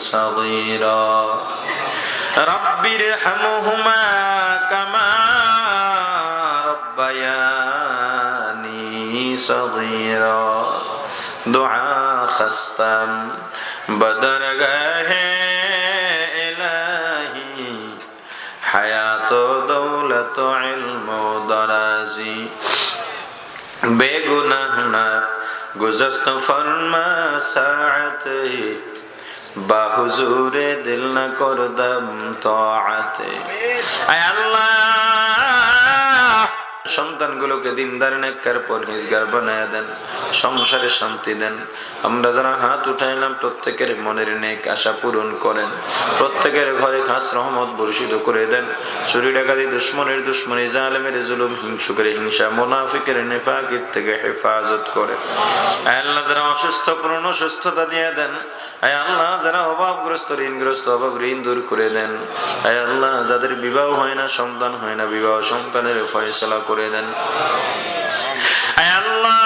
صغيرا رب ارحمهما كما ربياني صغيرا دعا خستم بدر گئے الہی حیات و دولت و علم و درازی بے گناہ نہ گزست فرما ساعت বা হুজুরে দিল না করদম তাআতে আয় আল্লাহ, সন্তানগুলোকে দিনদার নেককার পরহেজগার বানায় দেন, সংসারে শান্তি দেন। আমরা যারা হাত উঠাইলাম, প্রত্যেকের মনের নেক আশা পূরণ করেন। প্রত্যেকের ঘরে খাস রহমত বর্ষিত করে দেন। চুরি ডাকাতি, দুশ্মনের দুশ্মনী, জালেমের জুলুম, হিংসুকের হিংসা, মোনাফিকের নেফাকির থেকে হেফাজত করে। আল্লাহ, যারা অসুস্থ পূর্ণ সুস্থতা দিয়ে দেন আয় আল্লাহ, যারা অভাবগ্রস্ত, ঋণগ্রস্ত অভাব ঋণ দূর করে দেন। আয় আল্লাহ, যাদের বিবাহ হয় না, সন্তান হয় না, বিবাহ সন্তানের ফয়সলা করে দেন। আয় আল্লাহ,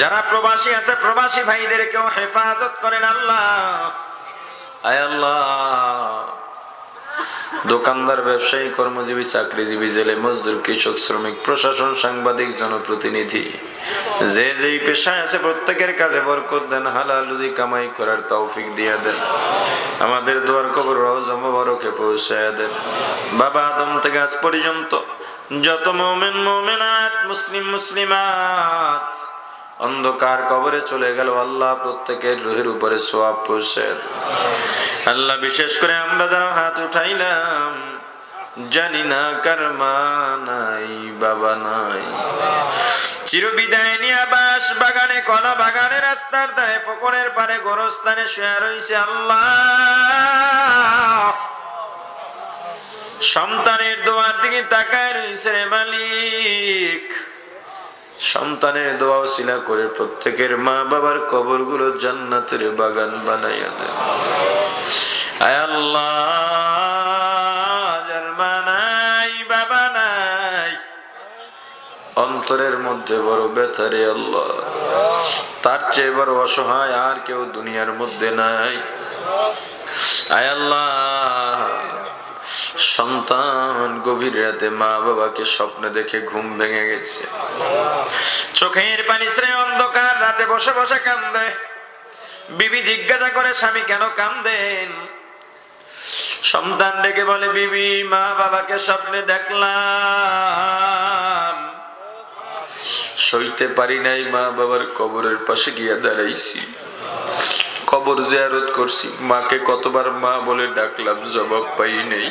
যারা প্রবাসী আছে, প্রবাসী ভাইদেরকেও হেফাজত করেন আল্লাহ। আয় আল্লাহ দোকানদার, ব্যবসায়ী, কর্মজীবী, চাকরিজীবী, জেলে মজদুর, কৃষক, শ্রমিক, প্রশাসন, সাংবাদিক, জনপ্রতিনিধি। যে যেই পেশায় আছে প্রত্যেকের কাজে বরকত দেন, হালাল রুজি কামাই করার তৌফিক দিয়ে দেন। আমাদের দুয়ার কবর রওজ মোবারকে পৌঁছায় দেন। বাবা আদম থেকে আজ পর্যন্ত যত মোমেন, মোমেনাত, মুসলিম, মুসলিমাত অন্ধকার কবরে চলে গেল আল্লাহ, প্রত্যেকের রুহের উপরে সোয়াব দেন। আল্লাহ বিশেষ করে আমরা যারা হাত উঠাইলাম, জানি না কার মা নাই, বাবা নাই। চিরবিদায় নিয়ে বাগানে, কলা বাগানে, রাস্তার ধারে পুকুরের পারে, গোরস্থানে শুয়ে রইছে আল্লাহ। সন্তানের দোয়ার দিকে তাকায় রইছে রে মালিক। সন্তানের দোয়া শিলা করে প্রত্যেকের মা বাবার কবরগুলো জান্নাতের বাগান বানাইয়া দেন। আয় আল্লাহ অন্তরের মধ্যে বড় ব্যথারে আল্লাহ। তার চেয়ে বড় অসহায় আর কেউ দুনিয়ার মধ্যে নাই। আয় আল্লাহ সন্তান গভীর রাতে মা বাবাকে স্বপ্নে দেখে ঘুম ভেঙে গেছে। চোখের পানি শ্রেয় অন্ধকার, রাতে বসে বসে কান্দে। বিবি জিজ্ঞাসা করে, স্বামী, কেন কান্দেন? সন্তান ডেকে বলে, বিবি, মা বাবাকে স্বপ্নে দেখলাম। সইতে পারি নাই, মা বাবার কবরের পাশে গিয়া দাঁড়াইছি। কবর জিয়ারত করছি। মাকে কতবার মা বলে ডাকলাম, জবাব পাই নাই।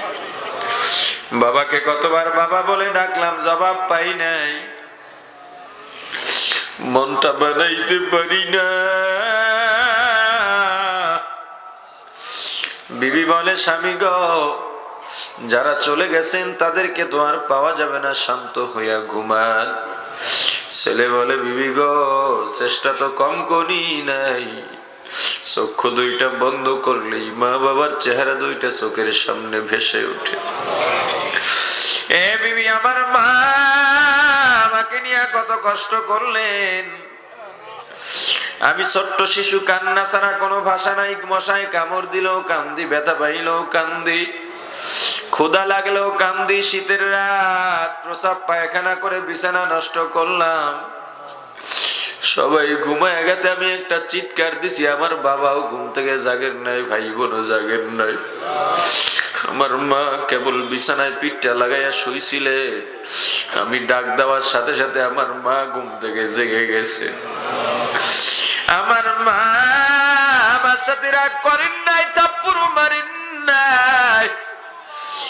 বাবাকে কতবার বাবা বলে ডাকলাম, জবাব পাই নাই। মনটা বানাইতে পারি না। বিবি বলে, স্বামী গ, যারা চলে গেছেন, তাদেরকে তো আর পাওয়া যাবে না, শান্ত হইয়া ঘুমান। ছেলে বলে, বিবি গো, চেষ্টা তো কম করি নাই। চক্ষু দুইটা বন্ধ করলেই মা বাবার চেহারা দুইটা চোখের সামনে ভেসে ওঠে। এ বিবি, আমার মা আমাকে নিয়ে কত কষ্ট করলেন। আমি ছোট্ট শিশু, কান্না ছাড়া কোনো ভাষা নাই। মশাই কামড় দিলেও কান্দি, ব্যথা পাইলেও কান্দি। ক্ষুদা লাগলেও কান্দি। শীতের রাত প্রসাব পায়খানা করে বিছানা নষ্ট করলাম। সবাই ঘুমায় গেছে, আমি একটা চিৎকার দিছি, আমার বাবাও ঘুম থেকে জাগের নাই ভাই বোনও জাগের নাই। আমার মা কেবল বিছানায় পিঠটা লাগাইয়া শুইছিলে। আমি ডাক দেওয়ার সাথে সাথে আমার মা ঘুম থেকে জেগে গেছে। আমার মা, আমার সাথে রাগ করেন নাই তাপ্পুরু মারেন নাই।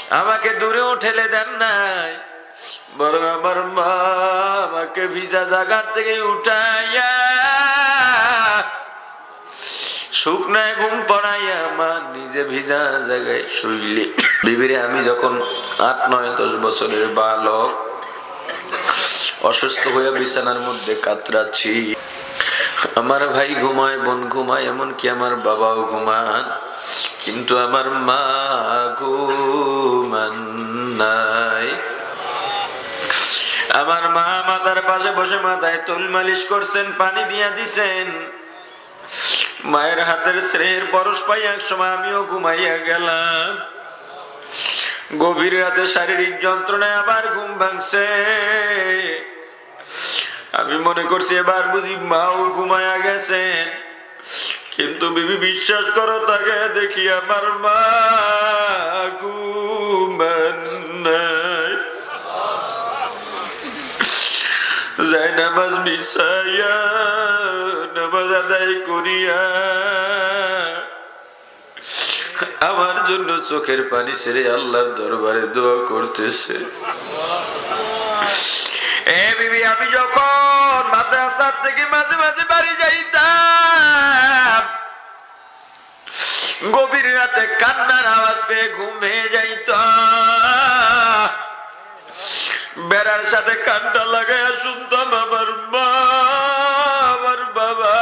আমাকে দূরে ঠেলে দেন নাই। বরং আমার মা আমাকে ভিজা জায়গা থেকে উঠাইয়া শুকনায় ঘুম পড়াইয়া মা নিজে ভিজা জায়গায় শুইলে। বিবিরে আমি যখন আট, নয়, দশ বছরের বালক, অসুস্থ হইয়া বিছানার মধ্যে কাতরাচ্ছি। আমার ভাই ঘুমায়, বোন ঘুমায়, এমনকি আমার বাবাও ঘুমান, কিন্তু আমার মা ঘুমান নাই আমার মা মাথার পাশে বসে মাথায় তুল মালিশ করছেন, পানি দিয়া দিছেন। মায়ের হাতের শ্রেয়ের পরশ পাই এক সময় আমিও ঘুমাইয়া গেলাম। গভীর রাতে শারীরিক যন্ত্রণায় আবার ঘুম ভাঙছে। আমি মনে করছি এবার বুঝি মাও ঘুমায়া গেছেন কিন্তু বিবি বিশ্বাস করো, তাকে দেখি আমার মা ঘুমান নামাজ মিশাইয়া নামাজ আদায় করিয়া, আমার জন্য চোখের পানি ছেড়ে আল্লাহর দরবারে দোয়া করতেছে। আমি যখন মাদ্রাসার থেকে মাঝে মাঝে বাড়ি যাইতাম, গভীর রাতে কান্নার আওয়াজ পেয়ে ঘুম যাইত। বেড়ার সাথে কানটা লাগাইয়া শুনতাম আমার মা, আমার বাবা।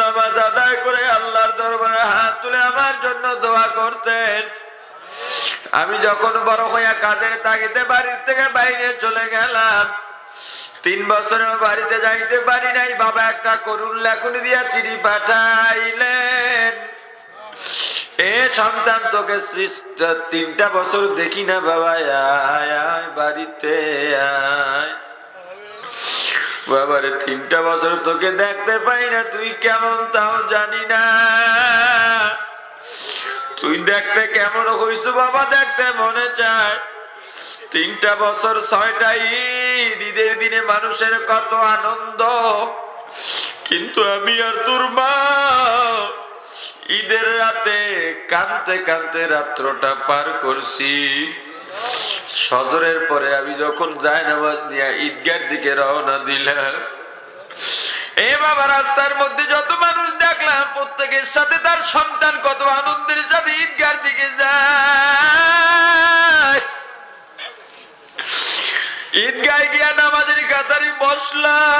নামাজ আদায় করে আল্লাহর দরবারে হাত তুলে আমার জন্য দোয়া করতেন। আমি যখন বড় হইয়া কাজের তাগিদে বাড়ির থেকে বাইরে চলে গেলাম, তিন বছরেও বাড়িতে যাইতে পারি নাই। বাবা একটা করুণ লেখনি দিয়া চিঠি পাঠাইলেন। এ সন্তান, তোকে তিনটা বছর দেখি না বাবা আয় আয়, বাড়িতে আয়। বাবারে, তিনটা বছর তোকে দেখতে পাই না, তুই কেমন তাও জানি না। তুই দেখতে কেমন হইস বাবা, দেখতে মনে চায়। তিনটা বছর ছয়টা ঈদ, ঈদের দিনে মানুষের কত আনন্দ। কিন্তু আমি আর তোর মা ঈদের রাতে কানতে কানতে রাত্রটা পার করছি। সজরের পরে আমি যখন যাই নামাজ নিয়ে ঈদগার দিকে রওনা দিলাম, এ বাবা, রাস্তার মধ্যে যত মানুষ দেখলাম, প্রত্যেকের সাথে তার সন্তান কত আনন্দের সাথে ঈদগার দিকে যায়। ঈদগায় গিয়া নামাজের কাতারি বসলাম।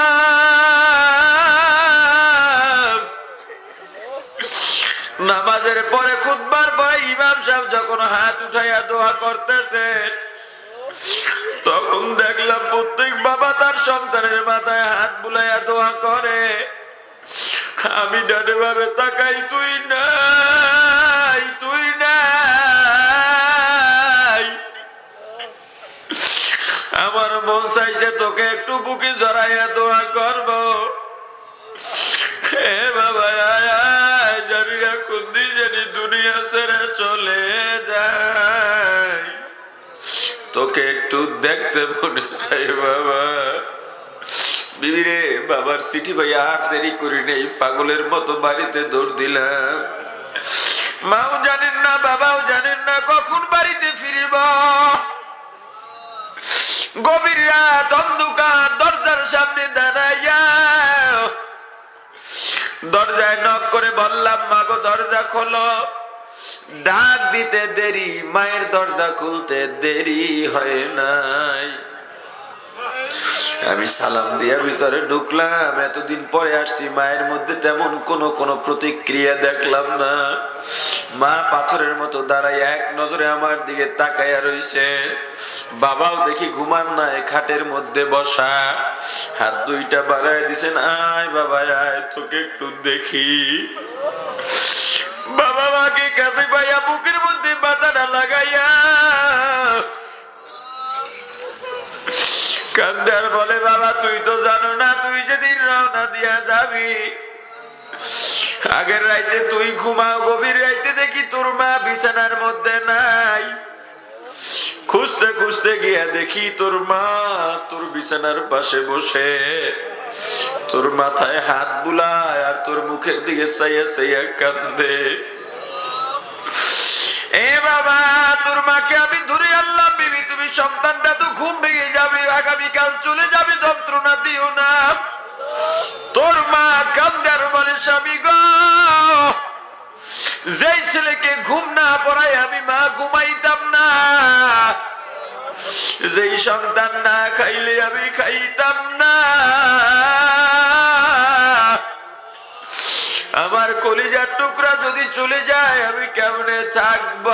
নামাজের পরে খুদবার পরে ইমাম সাহেব যখন হাত উঠাইয়া দোয়া করতেছে, তখন দেখলাম প্রত্যেক বাবা তার সন্তানের মাথায় হাত বুলাইয়া দোয়া করে। আমি ডানে ভাবে তাকাই, তুই নাই তুই নাই। আমার মন চাইছে তোকে একটু বুকে জড়াইয়া দোয়া করব। হে বাবা আয়, জানি দুনিয়া ছেড়ে চলে যায়। তোকে একটু দেখতে মনে চাই বাবা। বিবিরে বাবার চিঠি ভাই আর দেরি করি নেই পাগলের মতো বাড়িতে দৌড় দিলাম। মাও জানেন না বাবাও জানেন না কখন বাড়িতে ফিরিব? গভীর রাত অন্ধকার দরজার সামনে দাঁড়াইয়া দরজায় নক করে বললাম, মাগো, দরজা খোলো। ডাক দিতে দেরি, মায়ের দরজা খুলতে দেরি হয় নাই। আমি সালাম দিয়া ভিতরে ঢুকলাম। এতদিন পরে আসছি, মায়ের মধ্যে তেমন কোনো কোনো প্রতিক্রিয়া দেখলাম না। মা পাথরের মতো দাঁড়াই এক নজরে আমার দিকে তাকাইয়া রইছে। বাবাও দেখি ঘুমান নাই খাটের মধ্যে বসা। হাত দুইটা বাড়ায় দিছেন আয় বাবা, আয়, তোকে একটু দেখি। বাবা মাকে কাছে পাইয়া বুকের মধ্যে মাথাটা লাগাইয়া কান্দার বলে, বাবা, তুই তো জানো না, তুই যেদিন রওনা দিয়া যাবি, আগের রাইতে তুই ঘুমাও, গভীর রাইতে দেখি তোর মা বিছানার মধ্যে নাই। খুঁজতে খুঁজতে গিয়া দেখি তোর মা তোর বিছানার পাশে বসে। তোর মাথায় হাত বুলায় আর তোর মুখের দিকে চাইয়া চাইয়া কান্দে। এ বাবা, তোর মাকে আমি ধরে তুমি সন্তানটা তো ঘুম ভেঙে যাবে, আগামীকাল চলে যাবে, যন্ত্রণা দিও না। তোর মা কান্দে আর বলে, স্বামী গো, যেই ছেলেকে ঘুম না পড়ায় আমি মা ঘুমাইতাম না। যেই সন্তান না খাইলে আমি খাইতাম না। আমার কলিজার টুকরা যদি চলে যায়, আমি কেমনে থাকব?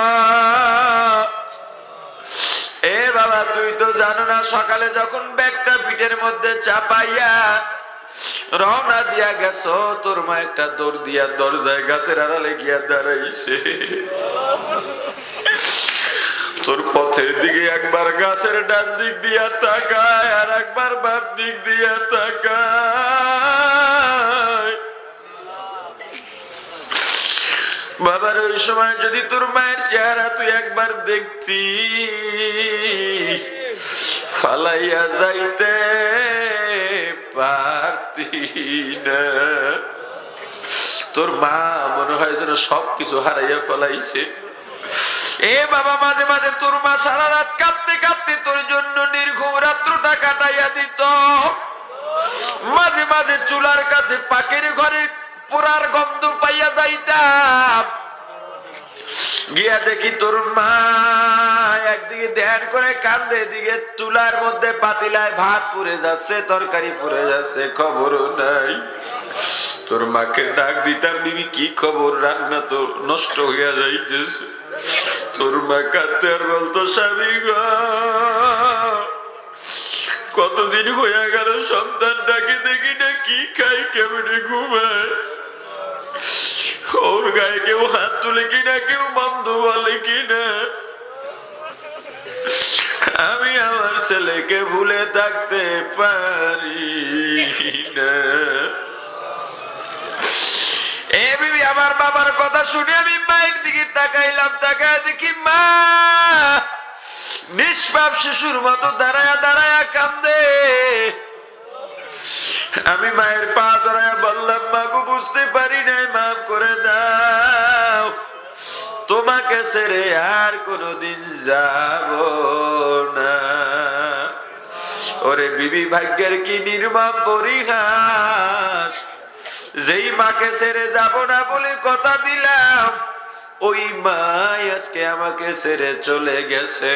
এ বাবা, তুই তো জানো না, সকালে যখন ব্যাগটা পিঠের মধ্যে চাপাইয়া রওনা দিয়া গেছ, তোর মা একটা দৌড় দিয়া দরজায় গাছের আড়ালে গিয়া দাঁড়াইছে। তোর পথের দিকে একবার গাছের ডান দিক দিয়া তাকায় আর একবার বাম দিক দিয়া তাকায়। বাবার ওই সময় যদি তোর মায়ের চেহারা তুই একবার দেখতি। ফালাইয়া যাইতে পারতি না তোর মা মনে হয় যেন সবকিছু হারাইয়া ফেলাইছে। এ বাবা, মাঝে মাঝে তোর মা সারা রাত কাঁদতে কাঁদতে তোর জন্য নির্ঘুম রাত্রটা কাটাইয়া দিত। মাঝে মাঝে চুলার কাছে পাকের ঘরে পোড়ার গন্ধ পাইয়া যাইতাম। গিয়া দেখি তোর মা একদিকে ধ্যান করে কান্দে, এদিকে চুলার মধ্যে পাতিলায় ভাত পুড়ে যাচ্ছে, তরকারি পুড়ে যাচ্ছে খবর নাই। তোর মাকে ডাক দিতাম, বিবি, কি খবর? রান্না তো নষ্ট হইয়া যাইতেছে। তোর মা কাঁদতে আর বলতো, স্বামী কতদিন হইয়া গেল সন্তানটাকে দেখি না, কি খাই, কেমনে ঘুমায়? ওর গায়ে কেউ হাত তুলে কিনা, কেউ বন্ধ বলে কিনা। আমি আমার ছেলেকে ভুলে থাকতে পারি না। এ বিবি, আমার বাবার কথা শুনে আমি মায়ের দিকে তাকাইলাম, তাকায় দেখি মা নিষ্পাপ শিশুর মতো দাঁড়ায়া দাঁড়ায়া কান্দে আমি মায়ের পা ধরায় বললাম, মাগু, বুঝতে পারি নাই, মাফ করে দাও। তোমাকে ছেড়ে আর কোনোদিন যাব না। ওরে বিবি, ভাগ্যের কি নির্মম পরিহাস। যেই মাকে ছেড়ে যাব না বলে কথা দিলাম, ওই মা আজকে আমাকে ছেড়ে চলে গেছে।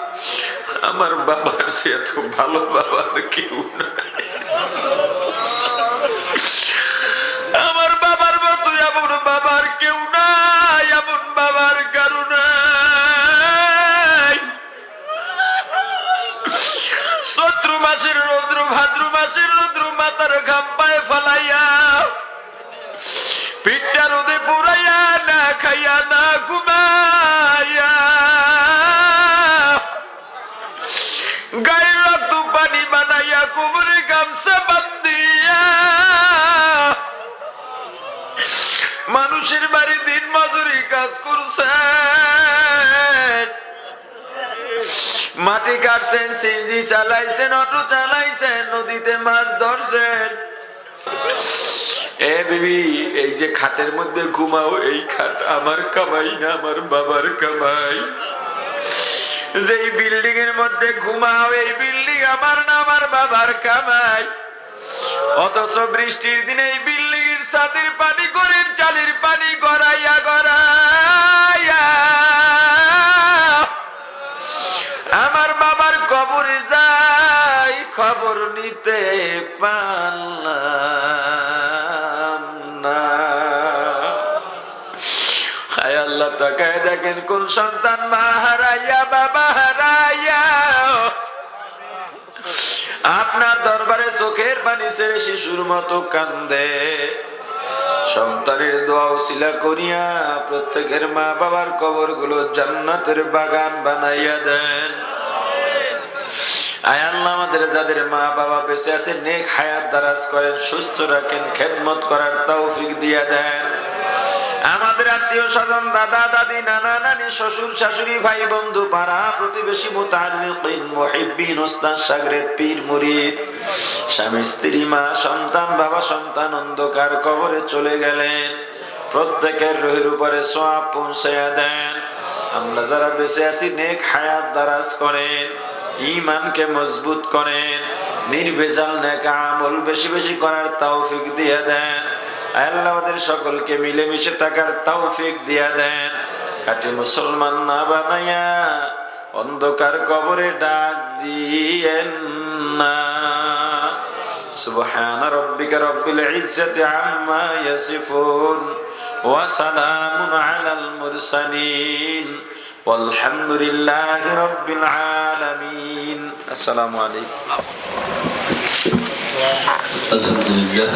আমার বাবার সে এত ভালো বাবা কেউ আমার বাবার মতো এমন বাবার কেউ নাই, এমন বাবার কারণ শত্রু মাসের রৌদ্র, ভাদ্র মাসের রৌদ্র মাতার ঘাম পায়ে ফালাইয়া পিঠটা রোদে পুরাইয়া মানুষের বাড়ি দিন মজুরি কাজ করছেন। মাটি কাটছেন সিঞ্জি চালাইছেন, অটো চালাইছেন, নদীতে মাছ ধরছেন। এ বিবি, এই যে খাটের মধ্যে ঘুমাও, এই খাট আমার কামাই না, আমার বাবার কামাই। যেই বিল্ডিং এর মধ্যে ঘুমাও, এই বিল্ডিং আমার না, আমার বাবার কামাই। অথচ বৃষ্টির দিনে এই বিল্ডিং এর পানি করে চালের পানি গড়াইয়া গড়াইয়া। আমার বাবার কবরে যাই, খবর নিতে পারলাম না। হায় আল্লাহ, তাকায় দেখেন কোন সন্তান মা হারাইয়া, বাবা হারাইয়া। আপনার দরবারে চোখের পানি ছেড়ে শিশুর মতো কান্দে। সন্তানের দোয়া শিলা করিয়া প্রত্যেকের মা বাবার কবরগুলো জান্নাতের বাগান বানাইয়া দেন। আয়াল্লা আমাদের যাদের মা বাবা বেঁচে আছে, নেক হায়াত করেন, সুস্থ রাখেন, খেদমত করার দিয়া দেন। আমাদের আত্মীয় স্বজন, দাদা, দাদি, নানা, নানি, শ্বশুর, শাশুড়ি, ভাই, বন্ধু, পাড়া, প্রতিবেশী শাগরেদ পীর স্বামী, স্ত্রী, মা, সন্তান, বাবা, সন্তান, অন্ধকার কবরে চলে গেলেন। প্রত্যেকের রহির উপরে সোয়াব পৌঁছাইয়া দেন। আমরা যারা বেঁচে আছি, নেক হায়াত দারাজ করেন ইমানকে মজবুত করেন নির্ভেজাল নেক আমল বেশি বেশি করার তৌফিক দিয়ে দেন। আল্লাহ আমাদের সকলকে মিলেমিশে থাকার তৌফিক দিয়া দেন কাটি মুসলমান না বানাইয়া অন্ধকার কবরে ডাক দিয়েন না سبحان ربك رب العزة عما يصفون وسلام على المرسلين والحمد لله رب العالمين السلام عليكم الحمد لله